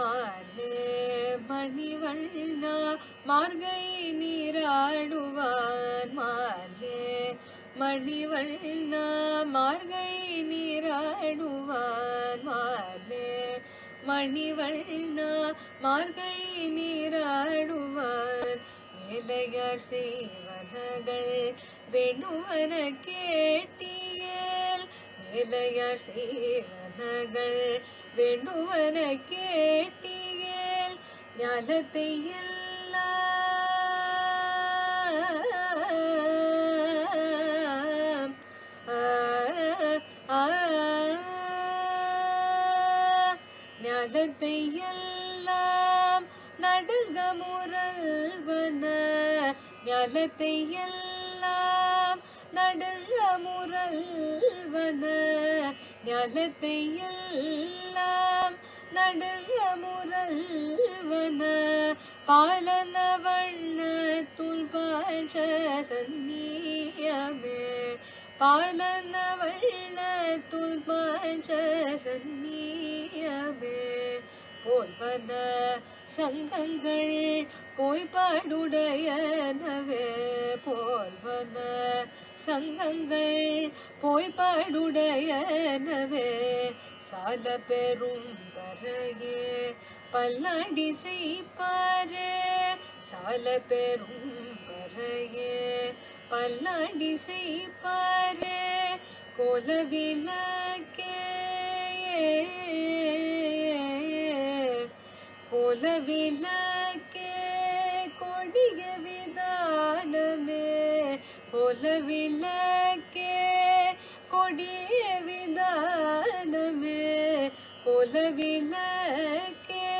மாலே மணிவண்ணா மார்கழி நீராடுவார் மாலே. மணிவண்ணா மார்கழி நீராடுவார் மாலே. மணிவண்ணா மார்கழி நீராடுவார். மேலையார் செய்வனகள் வெண்ணுவன கேட்டி மேலையார் செய்வனகள் வேண்டுவன கேட்டியேல் ஞானத்தை எல்லாம் ஞானத்தை எல்லாம் நடுங்க முரல்வன ஞானத்தை எல்லாம் நடுங்க முரல் முரல்வன ஞானத்தை எல்லாம் நடுங்க முரல்வன. பாலன வண்ண துல்பாஞ்ச சந்நியமே. பாலன வண்ண துல்பாஞ்ச சந்நியமே. போல்வன சங்கங்கள் போய்பாடுடையனவே. போல்வன சங்கங்கள் போய்பாடுடையனவே. சால பெரும் பறையே பல்லாண்டி செய்ப்பாரே சால பெரும் பறையே பல்லாண்டி செய்ப்பாரே கோலவிளக்கே. கோலவிளக்கே. கொடிய விதானமே. கோலவிளக்கே கொடிய விதானமே. கோலவிளக்கே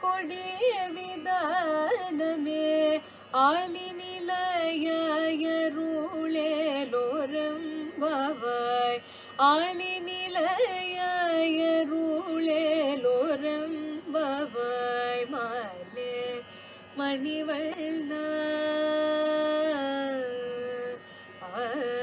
கொடிய விதானமே. ஆலி நிலையருளேலோரம்பவாய் ஆலி நிலையருளேலோரம்பவாய் மாலே மணிவள் Uh...